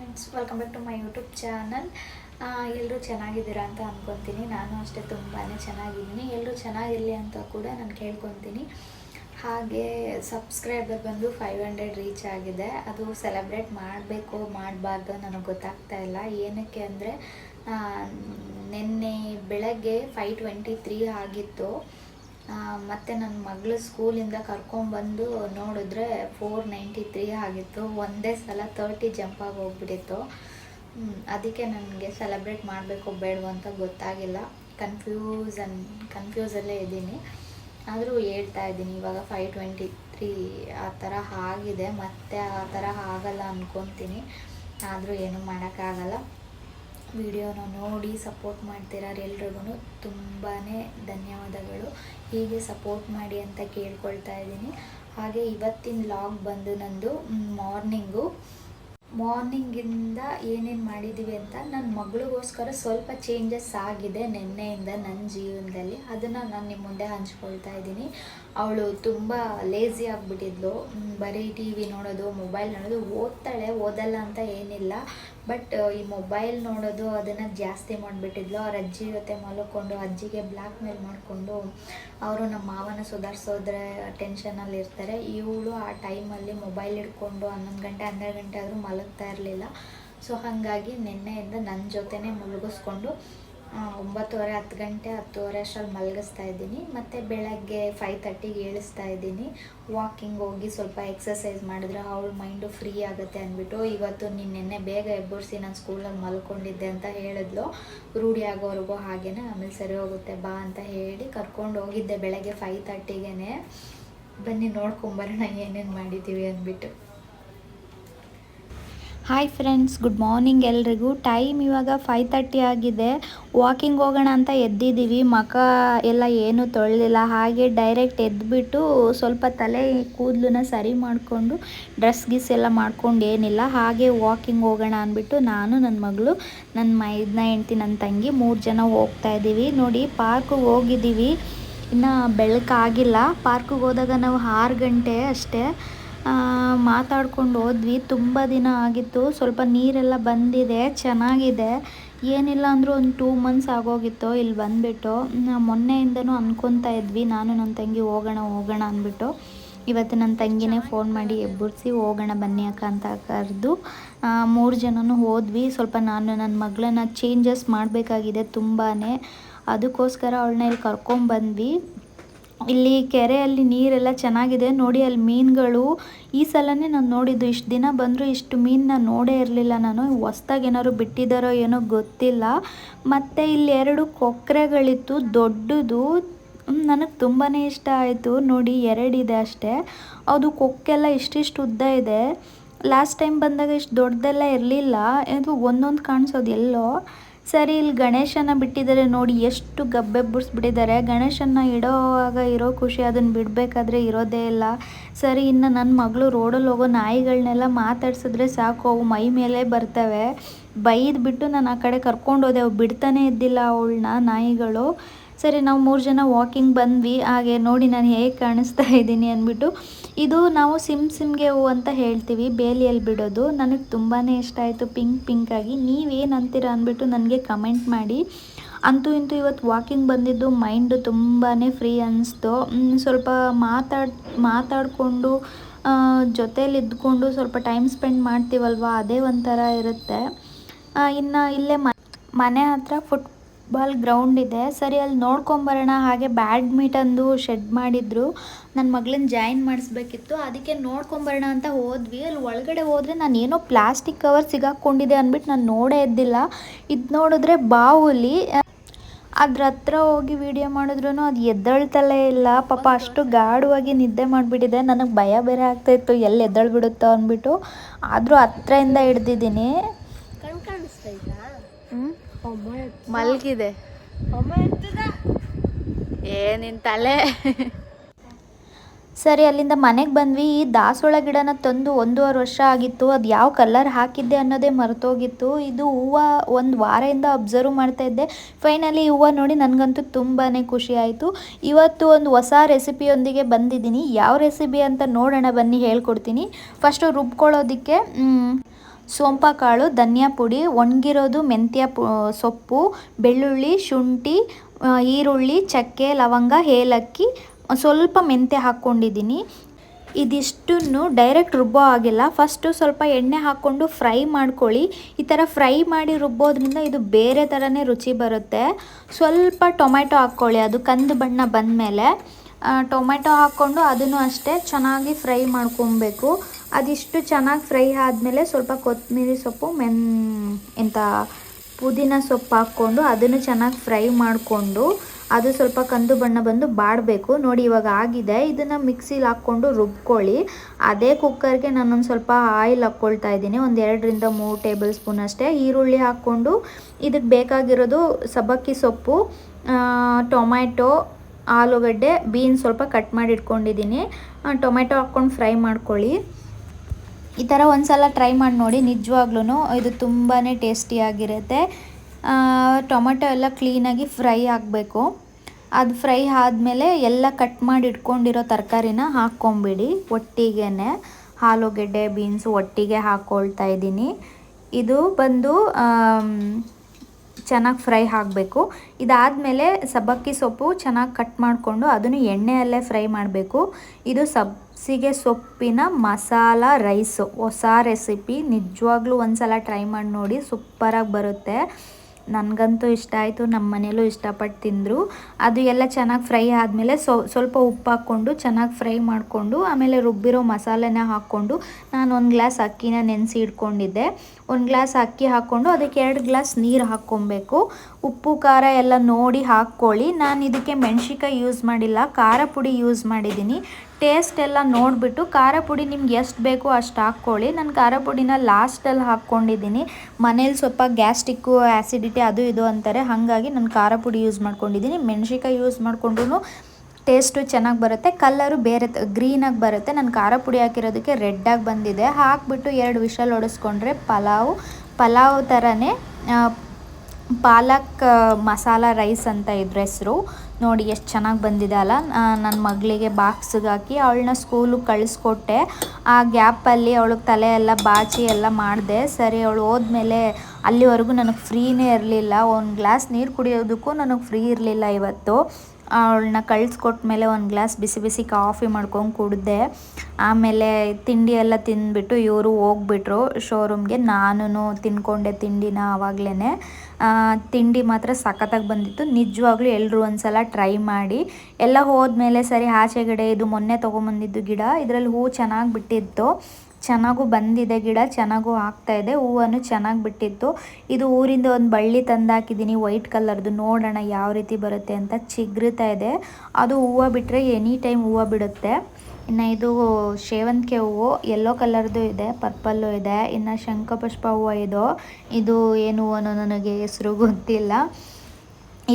Friends welcome back to my YouTube channel ಎಲ್ಲರೂ ಚೆನ್ನಾಗಿದ್ದೀರಾ ಅಂತ ಅಂದ್ಕೊತೀನಿ ನಾನು ಅಷ್ಟೇ ತುಂಬಾ ಚೆನ್ನಾಗಿದ್ದೀನಿ. ಎಲ್ಲರೂ ಚೆನ್ನಾಗಿರಲಿ ಅಂತ ಕೂಡ ನಾನು ಕೇಳ್ಕೊತೀನಿ. ಹಾಗೆ ಸಬ್ಸ್ಕ್ರೈಬರ್ ಬಂದು ಫೈವ್ ಹಂಡ್ರೆಡ್ ರೀಚ್ ಆಗಿದೆ. ಅದು ಸೆಲೆಬ್ರೇಟ್ ಮಾಡಬೇಕು, ಮಾಡಬಾರ್ದು ನನಗೆ ಗೊತ್ತಾಗ್ತಾ ಇಲ್ಲ. ಏನಕ್ಕೆ ಅಂದರೆ ನಿನ್ನೆ ಬೆಳಗ್ಗೆ ಫೈವ್ ಟ್ವೆಂಟಿ ತ್ರೀ ಆಗಿತ್ತು. ಮತ್ತೆ ನನ್ನ ಮಗಳು ಸ್ಕೂಲಿಂದ ಕರ್ಕೊಂಬಂದು ನೋಡಿದ್ರೆ ಫೋರ್ ನೈಂಟಿ ತ್ರೀ ಆಗಿತ್ತು. ಒಂದೇ ಸಲ ತರ್ಟಿ ಜಂಪ್ ಆಗಿ ಹೋಗ್ಬಿಟ್ಟಿತ್ತು. ಅದಕ್ಕೆ ನನಗೆ ಸೆಲೆಬ್ರೇಟ್ ಮಾಡಬೇಕು ಬೇಡವೋ ಅಂತ ಗೊತ್ತಾಗಿಲ್ಲ. ಕನ್ಫ್ಯೂಸನ್, ಕನ್ಫ್ಯೂಸಲ್ಲೇ ಇದ್ದೀನಿ. ಆದರೂ ಹೇಳ್ತಾ ಇದ್ದೀನಿ, ಇವಾಗ ಫೈವ್ ಟ್ವೆಂಟಿ ತ್ರೀ ಆ ಥರ ಆಗಿದೆ. ಮತ್ತೆ ಆ ಥರ ಆಗಲ್ಲ ಅಂದ್ಕೊತೀನಿ ಆದರೂ ಏನೂ ಮಾಡೋಕ್ಕಾಗಲ್ಲ. ವಿಡಿಯೋನ ನೋಡಿ ಸಪೋರ್ಟ್ ಮಾಡ್ತಿರೋರು ಎಲ್ರಿಗೂ ತುಂಬಾ ಧನ್ಯವಾದಗಳು. ಹೀಗೆ ಸಪೋರ್ಟ್ ಮಾಡಿ ಅಂತ ಕೇಳ್ಕೊಳ್ತಾ ಇದ್ದೀನಿ. ಹಾಗೆ ಇವತ್ತಿನ ಲಾಗ್ ಬಂದು ನಂದು ಮಾರ್ನಿಂಗು ಮಾರ್ನಿಂಗಿಂದ ಏನೇನು ಮಾಡಿದ್ದೀವಿ ಅಂತ ನನ್ನ ಮಗಳಿಗೋಸ್ಕರ ಸ್ವಲ್ಪ ಚೇಂಜಸ್ ಆಗಿದೆ ನಿನ್ನೆಯಿಂದ ನನ್ನ ಜೀವನದಲ್ಲಿ. ಅದನ್ನು ನಾನು ನಿಮ್ಮ ಮುಂದೆ ಹಂಚ್ಕೊಳ್ತಾ ಇದ್ದೀನಿ. ಅವಳು ತುಂಬ ಲೇಸಿ ಆಗಿಬಿಟ್ಟಿದ್ಲು. ಬರೀ ಟಿ ವಿ ನೋಡೋದು ಮೊಬೈಲ್ ನೋಡೋದು ಓದ್ತಾಳೆ ಓದಲ್ಲ ಅಂತ ಏನಿಲ್ಲ. ಬಟ್ ಈ ಮೊಬೈಲ್ ನೋಡೋದು ಅದನ್ನು ಜಾಸ್ತಿ ಮಾಡಿಬಿಟ್ಟಿದ್ಲು. ಅವ್ರ ಅಜ್ಜಿ ಜೊತೆ ಮಲ್ಕೊಂಡು ಅಜ್ಜಿಗೆ ಬ್ಲ್ಯಾಕ್ ಮೇಲ್ ಮಾಡಿಕೊಂಡು ಅವರು ನಮ್ಮ ಮಾವನ ಸುಧಾರಿಸೋದ್ರೆ ಟೆನ್ಷನಲ್ಲಿ ಇರ್ತಾರೆ. ಇವಳು ಆ ಟೈಮಲ್ಲಿ ಮೊಬೈಲ್ ಹಿಡ್ಕೊಂಡು ಹನ್ನೊಂದು ಗಂಟೆ ಹನ್ನೆರಡು ಗಂಟೆ ಆದರೂ ಮಲಗ್ತಾ ಇರಲಿಲ್ಲ. ಸೊ ಹಾಗಾಗಿ ನಿನ್ನೆಯಿಂದ ನನ್ನ ಜೊತೆನೇ ಮಲಗಿಸ್ಕೊಂಡು ಆ, ಒಂಬತ್ತುವರೆ, ಹತ್ತು ಗಂಟೆ, ಹತ್ತುವರೆ ಅಷ್ಟರಲ್ಲಿ ಮಲಗಿಸ್ತಾ ಇದ್ದೀನಿ. ಮತ್ತು ಬೆಳಗ್ಗೆ ಫೈವ್ ತರ್ಟಿಗೆ ಏಳಿಸ್ತಾ ಇದ್ದೀನಿ. ವಾಕಿಂಗ್ ಹೋಗಿ ಸ್ವಲ್ಪ ಎಕ್ಸಸೈಸ್ ಮಾಡಿದ್ರೆ ಅವಳ ಮೈಂಡು ಫ್ರೀ ಆಗುತ್ತೆ ಅಂದ್ಬಿಟ್ಟು ಇವತ್ತು ನೀನು ನಿನ್ನೆ ಬೇಗ ಎಬ್ಬರಿಸಿ ನಾನು ಸ್ಕೂಲಲ್ಲಿ ಮಲ್ಕೊಂಡಿದ್ದೆ ಅಂತ ಹೇಳಿದ್ಲು. ರೂಢಿ ಆಗೋವರೆಗೂ ಹಾಗೇನೆ, ಆಮೇಲೆ ಸರಿ ಹೋಗುತ್ತೆ, ಬಾ ಅಂತ ಹೇಳಿ ಕರ್ಕೊಂಡು ಹೋಗಿದ್ದೆ ಬೆಳಗ್ಗೆ ಫೈವ್ ತರ್ಟಿಗೆ ಬನ್ನಿ ನೋಡ್ಕೊಂಬರೋಣ ಏನೇನು ಮಾಡಿದ್ದೀವಿ ಅಂದ್ಬಿಟ್ಟು. ಹಾಯ್ ಫ್ರೆಂಡ್ಸ್ ಗುಡ್ ಮಾರ್ನಿಂಗ್ ಎಲ್ರಿಗೂ. ಟೈಮ್ ಇವಾಗ ಫೈವ್ ತರ್ಟಿ ಆಗಿದೆ. ವಾಕಿಂಗ್ ಹೋಗೋಣ ಅಂತ ಎದ್ದಿದ್ದೀವಿ. ಮಖ ಎಲ್ಲ ಏನು ತೊಳೆದಿಲ್ಲ. ಹಾಗೆ ಡೈರೆಕ್ಟ್ ಎದ್ದುಬಿಟ್ಟು ಸ್ವಲ್ಪ ತಲೆ ಕೂದಲನ್ನ ಸರಿ ಮಾಡಿಕೊಂಡು ಡ್ರೆಸ್ ಗಿಸ್ ಎಲ್ಲ ಮಾಡ್ಕೊಂಡು ಏನಿಲ್ಲ. ಹಾಗೆ ವಾಕಿಂಗ್ ಹೋಗೋಣ ಅಂದ್ಬಿಟ್ಟು ನಾನು ನನ್ನ ಮಗಳು ನನ್ನ ಮೈದನ ಹೆಂಡ್ತಿ ನನ್ನ ತಂಗಿ ಮೂರು ಜನ ಹೋಗ್ತಾ ಇದ್ದೀವಿ. ನೋಡಿ ಪಾರ್ಕಿಗೆ ಹೋಗಿದ್ದೀವಿ. ಇನ್ನು ಬೆಳಕಾಗಿಲ್ಲ. ಪಾರ್ಕಿಗೆ ಹೋದಾಗ ನಾವು ಆರು ಗಂಟೆ ಅಷ್ಟೇ. ಮಾತಾಡ್ಕೊಂಡು ಹೋದ್ವಿ. ತುಂಬ ದಿನ ಆಗಿತ್ತು. ಸ್ವಲ್ಪ ನೀರೆಲ್ಲ ಬಂದಿದೆ. ಚೆನ್ನಾಗಿದೆ. ಏನಿಲ್ಲ ಅಂದರೂ ಒಂದು ಟೂ ಮಂತ್ಸ್ ಆಗೋಗಿತ್ತು. ಇಲ್ಲಿ ಬಂದುಬಿಟ್ಟು ಮೊನ್ನೆಯಿಂದನೂ ಅಂದ್ಕೊತಾ ಇದ್ವಿ. ನಾನು ನನ್ನ ತಂಗಿ ಹೋಗೋಣ ಹೋಗೋಣ ಅಂದ್ಬಿಟ್ಟು. ಇವತ್ತು ನನ್ನ ತಂಗಿನೇ ಫೋನ್ ಮಾಡಿ ಎಬ್ಬರಿಸಿ ಹೋಗೋಣ ಬನ್ನಿ ಅಕ್ಕ ಅಂತ ಕರೆದು ಮೂರು ಜನನೂ ಹೋದ್ವಿ. ಸ್ವಲ್ಪ ನಾನು ನನ್ನ ಮಗಳನ್ನ ಚೇಂಜಸ್ ಮಾಡಬೇಕಾಗಿದೆ ತುಂಬಾ ಅದಕ್ಕೋಸ್ಕರ ಅವಳನ್ನ ಇಲ್ಲಿ ಕರ್ಕೊಂಬಂದ್ವಿ. ಇಲ್ಲಿ ಕೆರೆಯಲ್ಲಿ ನೀರೆಲ್ಲ ಚೆನ್ನಾಗಿದೆ. ನೋಡಿ ಅಲ್ಲಿ ಮೀನುಗಳು. ಈ ಸಲನೇ ನಾನು ನೋಡಿದ್ದು ಇಷ್ಟು ದಿನ ಬಂದರೂ ಇಷ್ಟು ಮೀನನ್ನ ನೋಡೇ ಇರಲಿಲ್ಲ ನಾನು. ಹೊಸ್ದಾಗಿ ಏನಾದ್ರು ಬಿಟ್ಟಿದ್ದಾರೋ ಏನೋ ಗೊತ್ತಿಲ್ಲ. ಮತ್ತು ಇಲ್ಲಿ ಎರಡು ಕೊಕ್ಕರೆಗಳಿತ್ತು ದೊಡ್ಡದು. ನನಗೆ ತುಂಬಾ ಇಷ್ಟ ಆಯಿತು. ನೋಡಿ ಎರಡಿದೆ ಅಷ್ಟೇ. ಅದು ಕೊಕ್ಕೆಲ್ಲ ಇಷ್ಟಿಷ್ಟು ಉದ್ದ ಇದೆ. ಲಾಸ್ಟ್ ಟೈಮ್ ಬಂದಾಗ ಇಷ್ಟು ದೊಡ್ಡದೆಲ್ಲ ಇರಲಿಲ್ಲ. ಇದು ಒಂದೊಂದು ಕಾಣಿಸೋದು ಎಲ್ಲೋ. ಸರಿ, ಇಲ್ಲಿ ಗಣೇಶನ ಬಿಟ್ಟಿದ್ದಾರೆ ನೋಡಿ, ಎಷ್ಟು ಗಬ್ಬೆ ಬಿಡಿದ್ದಾರೆ ಗಣೇಶನ ಇಡೋವಾಗ ಇರೋ ಖುಷಿ, ಅದನ್ನು ಬಿಡಬೇಕಾದ್ರೆ ಇರೋದೇ ಇಲ್ಲ. ಸರಿ, ಇನ್ನು ನನ್ನ ಮಗಳು ರೋಡಲ್ಲಿ ಹೋಗೋ ನಾಯಿಗಳನ್ನೆಲ್ಲ ಮಾತಾಡ್ಸಿದ್ರೆ ಸಾಕು, ಅವು ಮೈ ಮೇಲೆ ಬರ್ತವೆ. ಬೈದು ಬಿಟ್ಟು ನಾನು ಆ ಕಡೆ ಕರ್ಕೊಂಡು ಹೋದೆ, ಅವು ಬಿಡ್ತಾನೆ ಇದ್ದಿಲ್ಲ ಅವಳನ್ನ, ನಾಯಿಗಳು. ಸರಿ, ನಾವು ಮೂರು ಜನ ವಾಕಿಂಗ್ ಬಂದ್ವಿ. ಹಾಗೆ ನೋಡಿ, ನಾನು ಹೇಗೆ ಕಾಣಿಸ್ತಾ ಇದ್ದೀನಿ ಅಂದ್ಬಿಟ್ಟು ಇದು ನಾವು ಸಿಮ್ ಸಿಮ್ಗೆ ಹೂ ಅಂತ ಹೇಳ್ತೀವಿ, ಬೇಲಿಯಲ್ಲಿ ಬಿಡೋದು. ನನಗೆ ತುಂಬಾ ಇಷ್ಟ ಆಯಿತು, ಪಿಂಕ್ ಪಿಂಕಾಗಿ ನೀವೇನು ಅಂತೀರ ಅಂದ್ಬಿಟ್ಟು ನನಗೆ ಕಮೆಂಟ್ ಮಾಡಿ. ಅಂತೂ ಇಂತೂ ಇವತ್ತು ವಾಕಿಂಗ್ ಬಂದಿದ್ದು ಮೈಂಡು ತುಂಬಾ ಫ್ರೀ ಅನ್ನಿಸ್ತು ಸ್ವಲ್ಪ ಮಾತಾಡ್, ಮಾತಾಡಿಕೊಂಡು ಜೊತೇಲಿ ಇದ್ಕೊಂಡು ಸ್ವಲ್ಪ ಟೈಮ್ ಸ್ಪೆಂಡ್ ಮಾಡ್ತೀವಲ್ವ? ಅದೇ ಒಂಥರ ಇರುತ್ತೆ. ಇನ್ನು ಇಲ್ಲೇ ಮನೆ ಹತ್ರ ಫುಟ್ಬಾಲ್ ಗ್ರೌಂಡ್ ಇದೆ. ಸರಿ, ಅಲ್ಲಿ ನೋಡ್ಕೊಂಬರೋಣ. ಹಾಗೆ ಬ್ಯಾಡ್ಮಿಂಟನ್ದು ಶೆಡ್ ಮಾಡಿದ್ರು. ನನ್ನ ಮಗಳನ್ನ ಜಾಯಿನ್ ಮಾಡಿಸ್ಬೇಕಿತ್ತು. ಅದಕ್ಕೆ ನೋಡ್ಕೊಂಬರೋಣ ಅಂತ ಹೋದ್ವಿ. ಅಲ್ಲಿ ಒಳಗಡೆ ಹೋದರೆ ನಾನು ಏನೋ ಪ್ಲಾಸ್ಟಿಕ್ ಕವರ್ ಸಿಗಾಕೊಂಡಿದೆ ಅಂದ್ಬಿಟ್ಟು ನಾನು ನೋಡೇ ಇದ್ದಿಲ್ಲ. ಇದು ನೋಡಿದ್ರೆ ಬಾವುಲಿ ಅದ್ರ ಹತ್ರ ಹೋಗಿ ವಿಡಿಯೋ ಮಾಡಿದ್ರು ಅದು ಎದ್ದಳ್ತಲೇ ಇಲ್ಲ. ಪಾಪ ಅಷ್ಟು ಗಾಢವಾಗಿ ನಿದ್ದೆ ಮಾಡಿಬಿಟ್ಟಿದೆ. ನನಗೆ ಭಯ ಬೇರೆ ಆಗ್ತಾಯಿತ್ತು ಎಲ್ಲಿ ಎದ್ದಳ್ಬಿಡುತ್ತೋ ಅಂದ್ಬಿಟ್ಟು. ಆದರೂ ಹತ್ರದಿಂದ ಹಿಡ್ದಿದ್ದೀನಿ. ಮಲ್ಗಿದೆ. ಏ ನಿನ್ ಏನಿನ್ ತಲೆ. ಸರಿ ಅಲ್ಲಿಂದ ಮನೆಗೆ ಬಂದ್ವಿ. ಈ ದಾಸೋಳ ಗಿಡನ ತಂದು ಒಂದೂವರೆ ವರ್ಷ ಆಗಿತ್ತು. ಅದು ಯಾವ ಕಲರ್ ಹಾಕಿದ್ದೆ ಅನ್ನೋದೇ ಮರೆತೋಗಿತ್ತು. ಇದು ಹೂವು ಒಂದು ವಾರದಿಂದ ಅಬ್ಸರ್ವ್ ಮಾಡ್ತಾ ಇದ್ದೆ. ಫೈನಲಿ ಹೂವು ನೋಡಿ ನನಗಂತೂ ತುಂಬಾ ಖುಷಿ ಆಯಿತು. ಇವತ್ತು ಒಂದು ಹೊಸ ರೆಸಿಪಿಯೊಂದಿಗೆ ಬಂದಿದ್ದೀನಿ. ಯಾವ ರೆಸಿಪಿ ಅಂತ ನೋಡೋಣ ಬನ್ನಿ ಹೇಳ್ಕೊಡ್ತೀನಿ. ಫಸ್ಟು ರುಬ್ಕೊಳ್ಳೋದಕ್ಕೆ ಸೋಂಪ ಕಾಳು ಧನಿಯಾ ಪುಡಿ, ಒಣಗಿರೋದು ಮೆಂತ್ಯ ಸೊಪ್ಪು, ಬೆಳ್ಳುಳ್ಳಿ, ಶುಂಠಿ ಈರುಳ್ಳಿ, ಚಕ್ಕೆ, ಲವಂಗ, ಏಲಕ್ಕಿ, ಸ್ವಲ್ಪ ಮೆಂತ್ಯ ಹಾಕ್ಕೊಂಡಿದ್ದೀನಿ. ಇದಿಷ್ಟನ್ನು ಡೈರೆಕ್ಟ್ ರುಬ್ಬೋ ಆಗಿಲ್ಲ ಫಸ್ಟು ಸ್ವಲ್ಪ ಎಣ್ಣೆ ಹಾಕ್ಕೊಂಡು ಫ್ರೈ ಮಾಡ್ಕೊಳ್ಳಿ. ಈ ಥರ ಫ್ರೈ ಮಾಡಿ ರುಬ್ಬೋದ್ರಿಂದ ಇದು ಬೇರೆ ಥರನೇ ರುಚಿ ಬರುತ್ತೆ. ಸ್ವಲ್ಪ ಟೊಮೆಟೊ ಹಾಕ್ಕೊಳ್ಳಿ. ಅದು ಕಂದು ಬಣ್ಣ ಬಂದಮೇಲೆ. ಟೊಮೆಟೊ ಹಾಕ್ಕೊಂಡು ಅದನ್ನು ಅಷ್ಟೇ ಚೆನ್ನಾಗಿ ಫ್ರೈ ಮಾಡ್ಕೊಬೇಕು. ಅದಿಷ್ಟು ಚೆನ್ನಾಗಿ ಫ್ರೈ ಆದಮೇಲೆ ಸ್ವಲ್ಪ ಕೊತ್ತಂಬರಿ ಸೊಪ್ಪು, ಮೆನ್ ಎಂಥ ಪುದೀನ ಸೊಪ್ಪು ಹಾಕ್ಕೊಂಡು ಅದನ್ನು ಚೆನ್ನಾಗಿ ಫ್ರೈ ಮಾಡಿಕೊಂಡು ಅದು ಸ್ವಲ್ಪ ಕಂದು ಬಣ್ಣ ಬಂದು ಬಾಡಬೇಕು. ನೋಡಿ ಇವಾಗ ಆಗಿದೆ. ಇದನ್ನು ಮಿಕ್ಸಿಲಿ ಹಾಕ್ಕೊಂಡು ರುಬ್ಕೊಳ್ಳಿ. ಅದೇ ಕುಕ್ಕರ್ಗೆ ನಾನೊಂದು ಸ್ವಲ್ಪ ಆಯಿಲ್ ಹಾಕ್ಕೊಳ್ತಾ ಇದ್ದೀನಿ. ಒಂದು ಎರಡರಿಂದ ಮೂರು ಟೇಬಲ್ ಸ್ಪೂನ್ ಅಷ್ಟೇ. ಈರುಳ್ಳಿ ಹಾಕ್ಕೊಂಡು ಇದಕ್ಕೆ ಬೇಕಾಗಿರೋದು ಸಬ್ಬಕ್ಕಿ ಸೊಪ್ಪು ಟೊಮ್ಯಾಟೊ ಆಲೂಗಡ್ಡೆ ಬೀನ್ಸ್ ಸ್ವಲ್ಪ ಕಟ್ ಮಾಡಿ ಇಟ್ಕೊಂಡಿದ್ದೀನಿ. ಟೊಮೆಟೊ ಹಾಕ್ಕೊಂಡು ಫ್ರೈ ಮಾಡ್ಕೊಳ್ಳಿ. ಈ ಥರ ಒಂದ್ಸಲ ಟ್ರೈ ಮಾಡಿ ನೋಡಿ ನಿಜವಾಗ್ಲೂ ಇದು ತುಂಬಾ ಟೇಸ್ಟಿಯಾಗಿರುತ್ತೆ ಟೊಮೆಟೊ ಎಲ್ಲ ಕ್ಲೀನಾಗಿ ಫ್ರೈ ಆಗಬೇಕು. ಅದು ಫ್ರೈ ಆದಮೇಲೆ ಎಲ್ಲ ಕಟ್ ಮಾಡಿ ಇಟ್ಕೊಂಡಿರೋ ತರಕಾರಿನ ಹಾಕ್ಕೊಂಬಿಡಿ ಒಟ್ಟಿಗೆ ಆಲೂಗೆಡ್ಡೆ ಬೀನ್ಸು ಒಟ್ಟಿಗೆ ಹಾಕ್ಕೊಳ್ತಾ ಇದ್ದೀನಿ. ಇದು ಬಂದು ಚೆನ್ನಾಗಿ ಫ್ರೈ ಆಗಬೇಕು ಇದಾದಮೇಲೆ ಸಬ್ಬಕ್ಕಿ ಸೊಪ್ಪು ಚೆನ್ನಾಗಿ ಕಟ್ ಮಾಡಿಕೊಂಡು ಅದನ್ನು ಎಣ್ಣೆಯಲ್ಲೇ ಫ್ರೈ ಮಾಡಬೇಕು. ಇದು ಸಬ್ಸಿಗೆ ಸೊಪ್ಪಿನ ಮಸಾಲ ರೈಸು. ಹೊಸ ರೆಸಿಪಿ ನಿಜವಾಗ್ಲೂ ಒಂದು ಸಲ ಟ್ರೈ ಮಾಡಿ ನೋಡಿ. ಸೂಪರಾಗಿ ಬರುತ್ತೆ. ನನಗಂತೂ ಇಷ್ಟ ಆಯಿತು ನಮ್ಮ ಮನೇಲೂ ಇಷ್ಟಪಟ್ಟು ತಿಂದರು. ಅದು ಎಲ್ಲ ಚೆನ್ನಾಗಿ ಫ್ರೈ ಆದಮೇಲೆ ಸೊ, ಸ್ವಲ್ಪ ಉಪ್ಪು ಹಾಕ್ಕೊಂಡು ಚೆನ್ನಾಗಿ ಫ್ರೈ ಮಾಡಿಕೊಂಡು, ಆಮೇಲೆ ರುಬ್ಬಿರೋ ಮಸಾಲೆನ ಹಾಕ್ಕೊಂಡು ನಾನು ಒಂದು ಗ್ಲಾಸ್ ಅಕ್ಕಿನ ನೆನೆಸಿ ಇಟ್ಕೊಂಡಿದ್ದೆ. ಒಂದು ಗ್ಲಾಸ್ ಅಕ್ಕಿ ಹಾಕ್ಕೊಂಡು ಅದಕ್ಕೆ ಎರಡು ಗ್ಲಾಸ್ ನೀರು ಹಾಕ್ಕೊಬೇಕು. ಉಪ್ಪು, ಖಾರ ಎಲ್ಲ ನೋಡಿ ಹಾಕ್ಕೊಳ್ಳಿ. ನಾನು ಇದಕ್ಕೆ ಮೆಣಸಿಕಾಯಿ ಯೂಸ್ ಮಾಡಿಲ್ಲ. ಖಾರ ಪುಡಿ ಯೂಸ್ ಮಾಡಿದ್ದೀನಿ. ಟೇಸ್ಟ್ ಎಲ್ಲ ನೋಡಿಬಿಟ್ಟು ಖಾರ ಪುಡಿ ನಿಮ್ಗೆ ಎಷ್ಟು ಬೇಕೋ ಅಷ್ಟು ಹಾಕ್ಕೊಳ್ಳಿ. ನಾನು ಖಾರ ಪುಡಿನ ಲಾಸ್ಟಲ್ಲಿ ಹಾಕ್ಕೊಂಡಿದ್ದೀನಿ. ಮನೇಲಿ ಸ್ವಲ್ಪ ಗ್ಯಾಸ್ಟಿಕ್ಕು ಆ್ಯಸಿಡಿಟಿ ಅದು ಇದು ಅಂತಾರೆ. ಹಾಗಾಗಿ ನಾನು ಖಾರ ಪುಡಿ ಯೂಸ್ ಮಾಡ್ಕೊಂಡಿದ್ದೀನಿ. ಮೆಣಸಿಕಾಯಿ ಯೂಸ್ ಮಾಡಿಕೊಂಡ್ರು ಟೇಸ್ಟು ಚೆನ್ನಾಗಿ ಬರುತ್ತೆ. ಕಲ್ಲರು ಬೇರೆ ಗ್ರೀನಾಗಿ ಬರುತ್ತೆ. ನಾನು ಖಾರ ಪುಡಿ ಹಾಕಿರೋದಕ್ಕೆ ರೆಡ್ಡಾಗಿ ಬಂದಿದೆ. ಹಾಕ್ಬಿಟ್ಟು ಎರಡು ವಿಷಲ್ ಹೊಡೆಸ್ಕೊಂಡ್ರೆ ಪಲಾವು, ಪಲಾವ್ ಥರನೇ ಪಾಲಕ್ ಮಸಾಲ ರೈಸ್ ಅಂತ ಇದ್ರ ಹೆಸರು. ನೋಡಿ ಎಷ್ಟು ಚೆನ್ನಾಗಿ ಬಂದಿದೆ ಅಲ್ಲ. ನನ್ನ ಮಗಳಿಗೆ ಬಾಕ್ಸಿಗೆ ಹಾಕಿ ಅವಳನ್ನ ಸ್ಕೂಲಿಗೆ ಕಳಿಸ್ಕೊಟ್ಟೆ. ಆ ಗ್ಯಾಪಲ್ಲಿ ಅವಳಿಗೆ ತಲೆ ಎಲ್ಲ ಬಾಚಿ ಎಲ್ಲ ಮಾಡಿದೆ. ಸರಿ, ಅವಳು ಹೋದ್ಮೇಲೆ ಅಲ್ಲಿವರೆಗೂ ನನಗೆ ಫ್ರೀನೇ ಇರಲಿಲ್ಲ. ಒಂದು ಗ್ಲಾಸ್ ನೀರು ಕುಡಿಯೋದಕ್ಕೂ ನನಗೆ ಫ್ರೀ ಇರಲಿಲ್ಲ ಇವತ್ತು. ಅವಳನ್ನ ಕಳಿಸ್ಕೊಟ್ಮೇಲೆ ಒಂದು ಗ್ಲಾಸ್ ಬಿಸಿ ಬಿಸಿ ಕಾಫಿ ಮಾಡ್ಕೊಂಡು ಕುಡಿದೆ. ಆಮೇಲೆ ತಿಂಡಿ ಎಲ್ಲ ತಿಂದ್ಬಿಟ್ಟು ಇವರು ಹೋಗ್ಬಿಟ್ರು ಶೋರೂಮ್ಗೆ. ನಾನು ತಿನ್ಕೊಂಡೆ ತಿಂಡಿನ ಆವಾಗಲೇ ತಿಂಡಿ ಮಾತ್ರ ಸಖತ್ತಾಗಿ ಬಂದಿತ್ತು. ನಿಜವಾಗ್ಲೂ ಎಲ್ಲರೂ ಒಂದ್ಸಲ ಟ್ರೈ ಮಾಡಿ. ಎಲ್ಲ ಹೋದ್ಮೇಲೆ ಸರಿ, ಆಚೆಗಡೆ ಇದು ಮೊನ್ನೆ ತೊಗೊಂಬಂದಿದ್ದು ಗಿಡ, ಇದರಲ್ಲಿ ಹೂ ಚೆನ್ನಾಗಿ ಬಿಟ್ಟಿತ್ತು. ಚೆನ್ನಾಗೂ ಬಂದಿದೆ ಗಿಡ, ಚೆನ್ನಾಗೂ ಆಗ್ತಾ ಇದೆ. ಹೂವನ್ನು ಚೆನ್ನಾಗಿ ಬಿಟ್ಟಿತ್ತು. ಇದು ಊರಿಂದ ಒಂದು ಬಳ್ಳಿ ತಂದಾಕಿದ್ದೀನಿ ವೈಟ್ ಕಲರ್ದು. ನೋಡೋಣ ಯಾವ ರೀತಿ ಬರುತ್ತೆ ಅಂತ ಚಿಗ್ರುತ್ತಾ ಇದೆ. ಅದು ಹೂವು ಬಿಟ್ಟರೆ ಎನಿ ಟೈಮ್ ಹೂವು ಬಿಡುತ್ತೆ. ಇನ್ನು ಇದು ಸೇವಂತಿಗೆ ಹೂವು ಯೆಲ್ಲೋ ಕಲರ್ದು ಇದೆ ಪರ್ಪಲ್ಲು ಇದೆ. ಇನ್ನು ಶಂಖಪುಷ್ಪ ಹೂವು ಇದು. ಇದು ಏನು ಅನ್ನೋ ನನಗೆ ಹೆಸರು ಗೊತ್ತಿಲ್ಲ.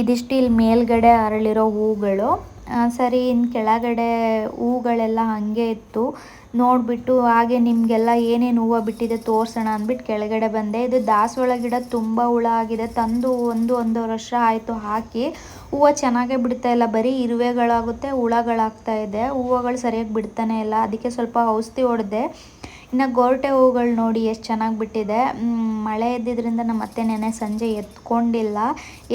ಇದಿಷ್ಟು ಇಲ್ಲಿ ಮೇಲ್ಗಡೆ ಅರಳಿರೋ ಹೂಗಳು. ಸರಿ ಇನ್ನು ಕೆಳಗಡೆ ಹೂಗಳೆಲ್ಲ ಹಾಗೆ ಇತ್ತು. ನೋಡಿಬಿಟ್ಟು ಹಾಗೆ ನಿಮಗೆಲ್ಲ ಏನೇನು ಹೂವು ಬಿಟ್ಟಿದೆ ತೋರಿಸೋಣ ಅಂದ್ಬಿಟ್ಟು ಕೆಳಗಡೆ ಬಂದೆ. ಇದು ದಾಸವಾಳ ಗಿಡ ತುಂಬ ಹುಳ ಆಗಿದೆ. ತಂದು ಒಂದು ಒಂದೂವರೆ ವರ್ಷ ಆಯಿತು ಹಾಕಿ. ಹೂವು ಚೆನ್ನಾಗೇ ಬಿಡ್ತಾ ಇಲ್ಲ. ಬರೀ ಇರುವೆಗಳಾಗುತ್ತೆ, ಹುಳಗಳಾಗ್ತಾ ಇದೆ. ಹೂವುಗಳು ಸರಿಯಾಗಿ ಬಿಡ್ತಾನೆ ಇಲ್ಲ. ಅದಕ್ಕೆ ಸ್ವಲ್ಪ ಔಷಧಿ ಹೊಡೆದೆ. ಇನ್ನು ಗೋರ್ಟೆ ಹೂಗಳು ನೋಡಿ ಎಷ್ಟು ಚೆನ್ನಾಗಿ ಬಿಟ್ಟಿದೆ. ಮಳೆ ಇದ್ದಿದ್ದರಿಂದ ನಮ್ಮ ಅತ್ತೆ ನೆನೆ ಸಂಜೆ ಎತ್ಕೊಂಡಿಲ್ಲ.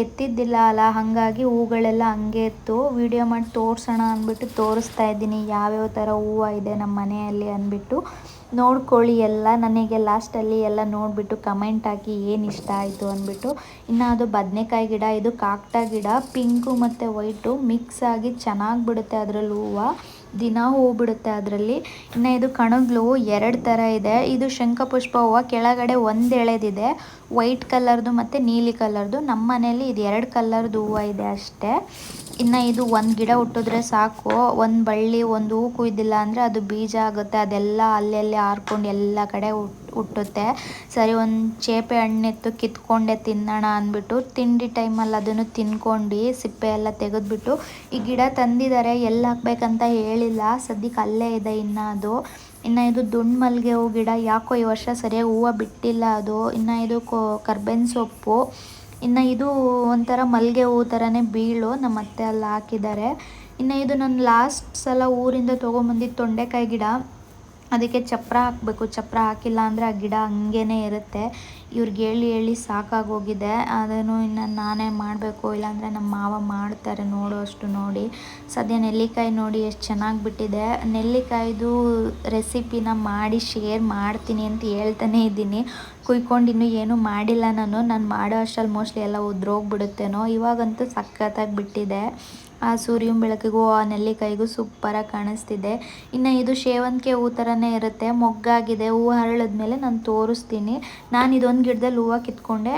ಎತ್ತಿದ್ದಿಲ್ಲ ಅಲ್ಲ, ಹಾಗಾಗಿ ಹೂಗಳೆಲ್ಲ ಹಂಗೆ ಇತ್ತು ವಿಡಿಯೋ ಮಾಡಿ ತೋರಿಸೋಣ ಅಂದ್ಬಿಟ್ಟು ತೋರಿಸ್ತಾ ಇದ್ದೀನಿ. ಯಾವ್ಯಾವ ಥರ ಹೂವು ಇದೆ ನಮ್ಮ ಮನೆಯಲ್ಲಿ ಅಂದ್ಬಿಟ್ಟು. ನೋಡ್ಕೊಳ್ಳಿ ಎಲ್ಲ, ನನಗೆ ಲಾಸ್ಟಲ್ಲಿ ಎಲ್ಲ ನೋಡಿಬಿಟ್ಟು ಕಮೆಂಟ್ ಹಾಕಿ ಏನು ಇಷ್ಟ ಆಯಿತು ಅಂದ್ಬಿಟ್ಟು. ಇನ್ನು ಅದು ಬದನೆಕಾಯಿ ಗಿಡ, ಇದು ಕಾಕ್ಟ ಗಿಡ. ಪಿಂಕು ಮತ್ತು ವೈಟು ಮಿಕ್ಸ್ ಆಗಿ ಚೆನ್ನಾಗಿ ಬಿಡುತ್ತೆ ಅದರಲ್ಲಿ ಹೂವು. ದಿನ ಹೂ ಬಿಡುತ್ತೆ ಅದರಲ್ಲಿ. ಇನ್ನು ಇದು ಕಣಗ್ಲು ಎರಡು ಥರ ಇದೆ. ಇದು ಶಂಖಪುಷ್ಪ ಹೂವು, ಕೆಳಗಡೆ ಒಂದು ಎಳೆದಿದೆ. ವೈಟ್ ಕಲರ್ದು ಮತ್ತು ನೀಲಿ ಕಲರ್ದು. ನಮ್ಮ ಮನೇಲಿ ಇದು ಎರಡು ಕಲರ್ದು ಹೂವು ಇದೆ ಅಷ್ಟೇ. ಇನ್ನು ಇದು ಒಂದು ಗಿಡ ಹುಟ್ಟಿದ್ರೆ ಸಾಕು. ಒಂದು ಬಳ್ಳಿ, ಒಂದು ಹೂ ಕುಯ್ದಿಲ್ಲ ಅಂದರೆ ಅದು ಬೀಜ ಆಗುತ್ತೆ. ಅದೆಲ್ಲ ಅಲ್ಲಲ್ಲಿ ಹಾರ್ಕೊಂಡು ಎಲ್ಲ ಕಡೆ ಹುಟ್ಟುತ್ತೆ. ಸರಿ, ಒಂದು ಚೇಪೆ ಹಣ್ಣೆತ್ತು, ಕಿತ್ಕೊಂಡೆ ತಿನ್ನೋಣ ಅಂದ್ಬಿಟ್ಟು ತಿಂಡಿ ಟೈಮಲ್ಲಿ ಅದನ್ನು ತಿನ್ಕೊಂಡು ಸಿಪ್ಪೆ ಎಲ್ಲ ತೆಗೆದ್ಬಿಟ್ಟು ಈ ಗಿಡ ತಂದಿದ್ದಾರೆ, ಎಲ್ಲಿ ಹಾಕ್ಬೇಕಂತ ಹೇಳಿಲ್ಲ. ಸದ್ಯಕ್ಕೆ ಅಲ್ಲೇ ಇದೆ ಇನ್ನು ಅದು. ಇನ್ನು ಇದು ದುಂಡು ಮಲ್ಲಿಗೆ ಹೂ ಗಿಡ, ಯಾಕೋ ಈ ವರ್ಷ ಸರಿಯಾಗಿ ಹೂವು ಬಿಟ್ಟಿಲ್ಲ ಅದು. ಇನ್ನು ಇದು ಕೊ ಸೊಪ್ಪು. ಇನ್ನು ಇದು ಒಂಥರ ಮಲ್ಲಿಗೆ ಹೂ ಥರನೇ ಬೀಳು, ನಮ್ಮ ಅತ್ತೆ ಅಲ್ಲಿ ಹಾಕಿದ್ದಾರೆ. ಇನ್ನು ಇದು ನಾನು ಲಾಸ್ಟ್ ಸಲ ಊರಿಂದ ತೊಗೊಂಬಂದಿದ್ದು ತೊಂಡೆಕಾಯಿ ಗಿಡ. ಅದಕ್ಕೆ ಚಪ್ಪರ ಹಾಕಬೇಕು. ಚಪ್ಪರ ಹಾಕಿಲ್ಲ ಅಂದರೆ ಆ ಗಿಡ ಹಂಗೇ ಇರುತ್ತೆ. ಇವ್ರಿಗೆ ಹೇಳಿ ಹೇಳಿ ಸಾಕಾಗೋಗಿದೆ. ಅದನ್ನು ಇನ್ನು ನಾನೇ ಮಾಡಬೇಕು. ಇಲ್ಲಾಂದರೆ ನಮ್ಮ ಮಾವ ಮಾಡ್ತಾರೆ ನೋಡೋಷ್ಟು ನೋಡಿ. ಸದ್ಯ ನೆಲ್ಲಿಕಾಯಿ ನೋಡಿ ಎಷ್ಟು ಚೆನ್ನಾಗಿ ಬಿಟ್ಟಿದೆ ನೆಲ್ಲಿಕಾಯ್ದು ರೆಸಿಪಿನ ಮಾಡಿ ಶೇರ್ ಮಾಡ್ತೀನಿ ಅಂತ ಹೇಳ್ತಾನೆ ಇದ್ದೀನಿ. ಕುಯ್ಕೊಂಡು ಇನ್ನೂ ಏನೂ ಮಾಡಿಲ್ಲ ನಾನು. ನಾನು ಮಾಡೋ ಅಷ್ಟಲ್ಲಿ ಮೋಸ್ಟ್ಲಿ ಎಲ್ಲ ಉದ್ರೋಗ್ಬಿಡುತ್ತೇನೋ. ಇವಾಗಂತೂ ಸಖತ್ತಾಗಿ ಬಿಟ್ಟಿದೆ. ಆ ಸೂರ್ಯನ ಬೆಳಕಿಗೂ ಆ ನೆಲ್ಲಿಕಾಯಿಗೂ ಆಗಿ ಕಾಣಿಸ್ತಿದೆ. ಇನ್ನು ಇದು ಸೇವಂತಿಗೆ ಹೂ ಥರನೇ ಇರುತ್ತೆ. ಮೊಗ್ಗಾಗಿದೆ. ಹೂವು ಹರಳಿದ್ಮೇಲೆ ನಾನು ತೋರಿಸ್ತೀನಿ. ನಾನು ಇದೊಂದು ಗಿಡದಲ್ಲಿ ಹೂವು ಕಿತ್ಕೊಂಡೆ.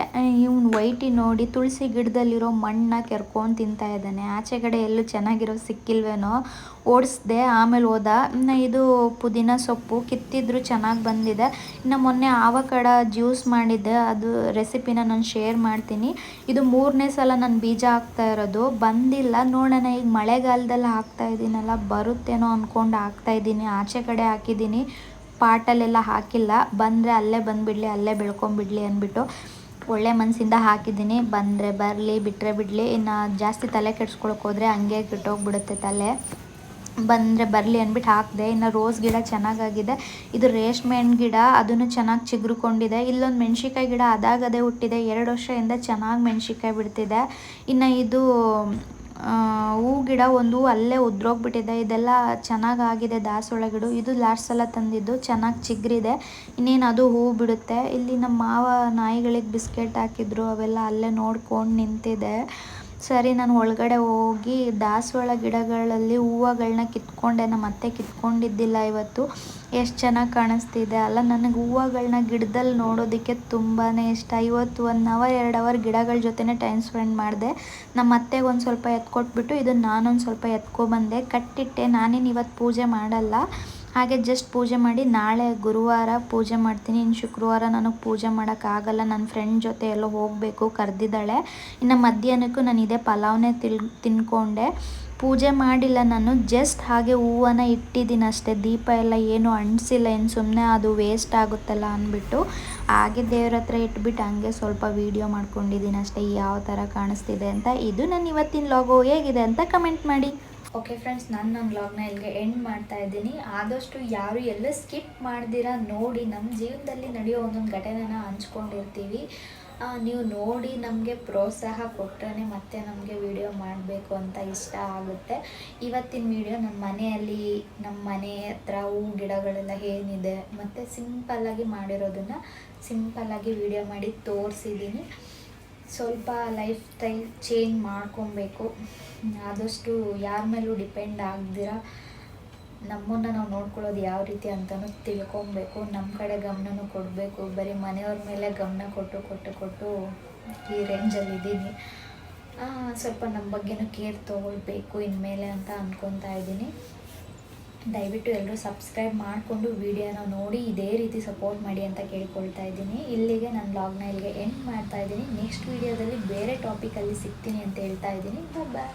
ಇವ್ನು ವೈಟಿ ನೋಡಿ ತುಳಸಿ ಗಿಡದಲ್ಲಿರೋ ಮಣ್ಣನ್ನ ಕೆರ್ಕೊಂಡು ತಿಂತಾ ಇದ್ದಾನೆ. ಆಚೆ ಕಡೆ ಎಲ್ಲೂ ಚೆನ್ನಾಗಿರೋ ಸಿಕ್ಕಿಲ್ವೇನೋ? ಓಡಿಸ್ದೆ, ಆಮೇಲೆ ಹೋದ. ಇನ್ನು ಇದು ಪುದೀನ ಸೊಪ್ಪು ಕಿತ್ತಿದ್ರು ಚೆನ್ನಾಗಿ ಬಂದಿದೆ. ಇನ್ನು ಮೊನ್ನೆ ಆವಕಡ ಜ್ಯೂಸ್ ಮಾಡಿದ್ದೆ. ಅದು ರೆಸಿಪಿನ ನಾನು ಶೇರ್ ಮಾಡ್ತೀನಿ. ಇದು ಮೂರನೇ ಸಲ ನಾನು ಬೀಜ ಹಾಕ್ತಾ ಇರೋದು. ಬಂದಿಲ್ಲ. ನೋಡೋಣ, ಈಗ ಮಳೆಗಾಲದಲ್ಲಿ ಹಾಕ್ತಾ ಇದ್ದೀನಲ್ಲ ಬರುತ್ತೇನೋ ಅಂದ್ಕೊಂಡು ಹಾಕ್ತಾ ಇದ್ದೀನಿ ಆಚೆ ಕಡೆ ಹಾಕಿದ್ದೀನಿ ಪಾಟಲ್ಲೆಲ್ಲ ಹಾಕಿಲ್ಲ. ಬಂದರೆ ಅಲ್ಲೇ ಬಂದುಬಿಡಲಿ, ಅಲ್ಲೇ ಬೆಳ್ಕೊಂಬಿಡಲಿ ಅಂದ್ಬಿಟ್ಟು ಒಳ್ಳೆ ಮನಸ್ಸಿಂದ ಹಾಕಿದ್ದೀನಿ ಬಂದರೆ ಬರಲಿ ಬಿಟ್ಟರೆ ಬಿಡಲಿ. ಇನ್ನು ಜಾಸ್ತಿ ತಲೆ ಕೆಡ್ಸ್ಕೊಳಕ್ಕೆ ಹೋದರೆ ಹಂಗೆ ಕೆಟ್ಟೋಗ್ಬಿಡುತ್ತೆ ತಲೆ. ಬಂದರೆ ಬರಲಿ ಅಂದ್ಬಿಟ್ಟು ಹಾಕಿದೆ. ಇನ್ನು ರೋಸ್ ಗಿಡ ಚೆನ್ನಾಗಾಗಿದೆ. ಇದು ರೇಷ್ಮೆ ಹಣ್ಣು ಗಿಡ ಅದನ್ನು ಚೆನ್ನಾಗಿ ಚಿಗುರುಕೊಂಡಿದೆ. ಇಲ್ಲೊಂದು ಮೆಣಸಿಕಾಯಿ ಗಿಡ ಅದಾಗದೇ ಹುಟ್ಟಿದೆ. ಎರಡು ವರ್ಷದಿಂದ ಚೆನ್ನಾಗಿ ಮೆಣಸಿಕಾಯಿ ಬಿಡ್ತಿದೆ. ಇನ್ನು ಇದು ಹೂ ಗಿಡ ಒಂದು ಅಲ್ಲೇ ಉದ್ರೋಗ್ಬಿಟ್ಟಿದೆ. ಇದೆಲ್ಲ ಚೆನ್ನಾಗಾಗಿದೆ ದಾಸೋಳ ಗಿಡ. ಇದು ಲಾಸ್ಟ್ ಸಲ ತಂದಿದ್ದು. ಚೆನ್ನಾಗಿ ಚಿಗ್ರಿದೆ. ಇನ್ನೇನು ಅದು ಹೂ ಬಿಡುತ್ತೆ. ಇಲ್ಲಿ ನಮ್ಮ ಮಾವ ನಾಯಿಗಳಿಗೆ ಬಿಸ್ಕೆಟ್ ಹಾಕಿದ್ರು. ಅವೆಲ್ಲ ಅಲ್ಲೇ ನೋಡ್ಕೊಂಡು ನಿಂತಿದೆ. ಸರಿ, ನಾನು ಒಳಗಡೆ ಹೋಗಿ ದಾಸವಾಳ ಗಿಡಗಳಲ್ಲಿ ಹೂವುಗಳನ್ನ ಕಿತ್ಕೊಂಡೆ. ನಮ್ಮ ಅತ್ತೆ ಕಿತ್ಕೊಂಡಿದ್ದಿಲ್ಲ ಇವತ್ತು. ಎಷ್ಟು ಚೆನ್ನಾಗಿ ಕಾಣಿಸ್ತಿದೆ ಅಲ್ಲ. ನನಗೆ ಹೂವುಗಳನ್ನ ಗಿಡದಲ್ಲಿ ನೋಡೋದಕ್ಕೆ ತುಂಬಾ ಇಷ್ಟ. ಇವತ್ತು ಒನ್ ಅವರ್, ಎರಡು ಅವರ್ ಗಿಡಗಳ ಜೊತೆನೇ ಟೈಮ್ ಸ್ಪೆಂಡ್ ಮಾಡಿದೆ. ನಮ್ಮ ಅತ್ತೆಗೆ ಒಂದು ಸ್ವಲ್ಪ ಎತ್ಕೊಟ್ಬಿಟ್ಟು ಇದನ್ನು ನಾನೊಂದು ಸ್ವಲ್ಪ ಎತ್ಕೊಬಂದೆ. ಕಟ್ಟಿಟ್ಟೆ. ನಾನೇನು ಇವತ್ತು ಪೂಜೆ ಮಾಡಲ್ಲ. ಹಾಗೆ ಜಸ್ಟ್ ಪೂಜೆ ಮಾಡಿ ನಾಳೆ ಗುರುವಾರ ಪೂಜೆ ಮಾಡ್ತೀನಿ. ಇನ್ನು ಶುಕ್ರವಾರ ನನಗೆ ಪೂಜೆ ಮಾಡೋಕ್ಕಾಗಲ್ಲ ನನ್ನ ಫ್ರೆಂಡ್ ಜೊತೆ ಎಲ್ಲೋ ಹೋಗಬೇಕು ಕರೆದಿದ್ದಾಳೆ. ಇನ್ನು ಮಧ್ಯಾಹ್ನಕ್ಕೂ ನಾನು ಇದೇ ಪಲಾವ್ನೇ ತಿಲ್ ತಿನ್ಕೊಂಡೆ. ಪೂಜೆ ಮಾಡಿಲ್ಲ ನಾನು. ಜಸ್ಟ್ ಹಾಗೆ ಹೂವನ್ನು ಇಟ್ಟಿದ್ದೀನಿ ಅಷ್ಟೇ. ದೀಪ ಎಲ್ಲ ಏನು ಅಂಟಿಸಿಲ್ಲ. ಏನು ಸುಮ್ಮನೆ ಅದು ವೇಸ್ಟ್ ಆಗುತ್ತಲ್ಲ ಅಂದ್ಬಿಟ್ಟು ಹಾಗೆ ದೇವ್ರ ಹತ್ರ ಇಟ್ಬಿಟ್ಟು ಹಂಗೆ ಸ್ವಲ್ಪ ವೀಡಿಯೋ ಮಾಡ್ಕೊಂಡಿದ್ದೀನಿ ಅಷ್ಟೇ. ಯಾವ ಥರ ಕಾಣಿಸ್ತಿದೆ ಅಂತ. ಇದು ನನ್ನ ಇವತ್ತಿನ ಲಾಗೋ ಹೇಗಿದೆ ಅಂತ ಕಮೆಂಟ್ ಮಾಡಿ. ಓಕೆ ಫ್ರೆಂಡ್ಸ್ ನಾನು ನನ್ನ ವ್ಲಾಗ್ನ ಇಲ್ಲಿಗೆ ಎಂಡ್ ಮಾಡ್ತಾ ಇದ್ದೀನಿ. ಆದಷ್ಟು ಯಾರು ಎಲ್ಲ ಸ್ಕಿಪ್ ಮಾಡ್ದಿರಾ ನೋಡಿ ನಮ್ಮ ಜೀವನದಲ್ಲಿ ನಡೆಯೋ ಒಂದೊಂದು ಘಟನೆನ ಹಂಚ್ಕೊಂಡಿರ್ತೀವಿ. ನೀವು ನೋಡಿ ನಮಗೆ ಪ್ರೋತ್ಸಾಹ ಕೊಟ್ಟರೆ ಮತ್ತೆ ನಮಗೆ ವಿಡಿಯೋ ಮಾಡಬೇಕು ಅಂತ ಇಷ್ಟ ಆಗುತ್ತೆ. ಇವತ್ತಿನ ವಿಡಿಯೋ ನಮ್ಮ ಮನೆಯಲ್ಲಿ ನಮ್ಮ ಮನೆ ಹತ್ರ ಹೂ, ಗಿಡಗಳೆಲ್ಲ ಏನಿದೆ, ಮತ್ತು ಸಿಂಪಲ್ಲಾಗಿ ಮಾಡಿರೋದನ್ನು ಸಿಂಪಲ್ಲಾಗಿ ವಿಡಿಯೋ ಮಾಡಿ ತೋರಿಸಿದ್ದೀನಿ. ಸ್ವಲ್ಪ ಲೈಫ್ ಸ್ಟೈಲ್ ಚೇಂಜ್ ಮಾಡ್ಕೊಬೇಕು. ಆದಷ್ಟು ಯಾರ ಮೇಲೂ ಡಿಪೆಂಡ್ ಆಗ್ದಿರ. ನಮ್ಮನ್ನು ನಾವು ನೋಡ್ಕೊಳ್ಳೋದು ಯಾವ ರೀತಿ ಅಂತಲೂ ತಿಳ್ಕೊಬೇಕು. ನಮ್ಮ ಕಡೆ ಗಮನನೂ ಕೊಡಬೇಕು. ಬರೀ ಮನೆಯವ್ರ ಮೇಲೆ ಗಮನ ಕೊಟ್ಟು ಕೊಟ್ಟು ಕೊಟ್ಟು ಈ ರೇಂಜಲ್ಲಿ ಇದ್ದೀನಿ ಸ್ವಲ್ಪ ನಮ್ಮ ಬಗ್ಗೆನೂ ಕೇರ್ ತೊಗೊಳ್ಬೇಕು ಇನ್ಮೇಲೆ ಅಂತ ಅಂದ್ಕೊತಾ ಇದ್ದೀನಿ ದಯವಿಟ್ಟು ಎಲ್ಲರೂ ಸಬ್ಸ್ಕ್ರೈಬ್ ಮಾಡಿಕೊಂಡು ವಿಡಿಯೋನ ನೋಡಿ ಇದೇ ರೀತಿ ಸಪೋರ್ಟ್ ಮಾಡಿ ಅಂತ ಕೇಳ್ಕೊಳ್ತಾ ಇದ್ದೀನಿ. ಇಲ್ಲಿಗೆ ನನ್ನ ಬ್ಲಾಗ್ನ ಇಲ್ಲಿಗೆ ಎಂಡ್ ಮಾಡ್ತಾ ಇದ್ದೀನಿ. ನೆಕ್ಸ್ಟ್ ವಿಡಿಯೋದಲ್ಲಿ ಬೇರೆ ಟಾಪಿಕಲ್ಲಿ ಸಿಗ್ತೀನಿ ಅಂತ ಹೇಳ್ತಾ ಇದ್ದೀನಿ. ಬಾಯ್